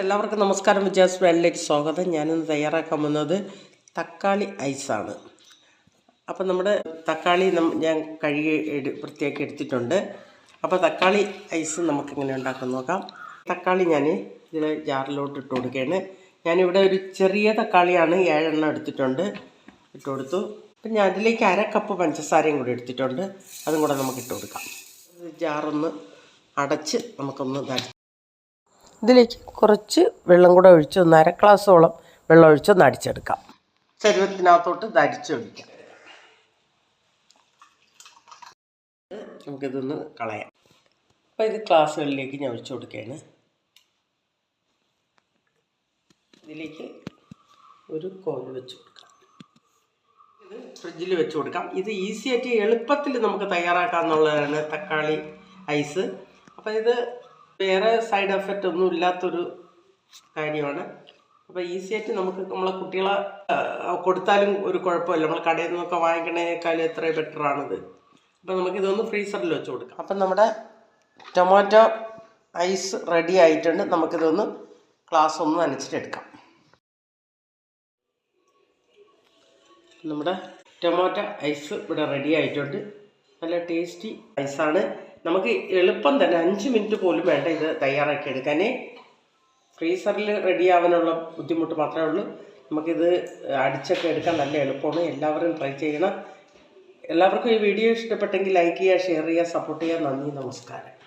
എല്ലാവർക്കും നമസ്കാരം. വിജയാസ് വേലിലേക്ക് സ്വാഗതം. ഞാനിന്ന് തയ്യാറാക്കാൻ പോകുന്നത് തക്കാളി ഐസാണ് അപ്പോൾ നമ്മുടെ തക്കാളി ഞാൻ കഴുകി വൃത്തിയാക്കി എടുത്തിട്ടുണ്ട്. അപ്പോൾ തക്കാളി ഐസ് നമുക്കിങ്ങനെ ഉണ്ടാക്കാൻ നോക്കാം. തക്കാളി ഞാൻ ഇതിൽ ജാറിലോട്ട് ഇട്ട് കൊടുക്കുകയാണ്. ഞാനിവിടെ ഒരു ചെറിയ തക്കാളിയാണ് ഏഴെണ്ണം എടുത്തിട്ടുണ്ട്. ഇട്ട് കൊടുത്തു. അപ്പം ഞാൻ അതിലേക്ക് അര കപ്പ് പഞ്ചസാരയും കൂടി എടുത്തിട്ടുണ്ട്. അതും കൂടെ നമുക്ക് ഇട്ട് കൊടുക്കാം. ജാറൊന്ന് അടച്ച് നമുക്കൊന്ന് ഇതാക്കി ഇതിലേക്ക് കുറച്ച് വെള്ളം കൂടെ ഒഴിച്ച് ഒന്ന് അര ഗ്ലാസ്സോളം വെള്ളം ഒഴിച്ച് ഒന്ന് അടിച്ചെടുക്കാം. ചരുവത്തിനകത്തോട്ട് ധരിച്ചൊഴിക്കാം നമുക്കിതൊന്ന് കളയാം. അപ്പോൾ ഇത് ഗ്ലാസ്സുകളിലേക്ക് ഞാൻ ഒഴിച്ചു കൊടുക്കുകയാണ്. ഇതിലേക്ക് ഒരു കോഴി വെച്ചു. ഫ്രിഡ്ജിൽ വെച്ച് കൊടുക്കാം. ഇത് ഈസി ആയിട്ട് എളുപ്പത്തിൽ നമുക്ക് തയ്യാറാക്കാമെന്നുള്ളതാണ് തക്കാളി ഐസ് അപ്പോൾ ഇത് വേറെ സൈഡ് എഫക്റ്റ് ഒന്നും ഇല്ലാത്തൊരു കാര്യമാണ്. അപ്പോൾ ഈസി ആയിട്ട് നമുക്ക് നമ്മളെ കുട്ടികളെ കൊടുത്താലും ഒരു കുഴപ്പമില്ല. നമ്മൾ കടയിൽ നിന്നൊക്കെ വാങ്ങിക്കണേക്കാളും എത്രയും ബെറ്റർ ആണിത്. അപ്പോൾ നമുക്കിതൊന്ന് ഫ്രീസറിൽ വെച്ച് കൊടുക്കാം. അപ്പം നമ്മുടെ ടൊമാറ്റോ ഐസ് റെഡി ആയിട്ടുണ്ട്. നമുക്കിതൊന്ന് ഗ്ലാസ് ഒന്ന് നനച്ചിട്ടെടുക്കാം നമ്മുടെ ടൊമാറ്റോ ഐസ് ഇവിടെ റെഡി ആയിട്ടുണ്ട്. നല്ല ടേസ്റ്റി ഐസാണ് നമുക്ക് എളുപ്പം തന്നെ അഞ്ച് മിനിറ്റ് പോലും വേണ്ട ഇത് തയ്യാറാക്കി എടുക്കാനേ. ഫ്രീസറിൽ റെഡി ആവാനുള്ള ബുദ്ധിമുട്ട് മാത്രമേ ഉള്ളൂ. നമുക്കിത് അടിച്ചൊക്കെ എടുക്കാൻ നല്ല എളുപ്പമാണ്. എല്ലാവരും ട്രൈ ചെയ്യണം. എല്ലാവർക്കും ഈ വീഡിയോ ഇഷ്ടപ്പെട്ടെങ്കിൽ ലൈക്ക് ചെയ്യുക ഷെയർ ചെയ്യുക സപ്പോർട്ട് ചെയ്യുക. നന്ദി നമസ്കാരം.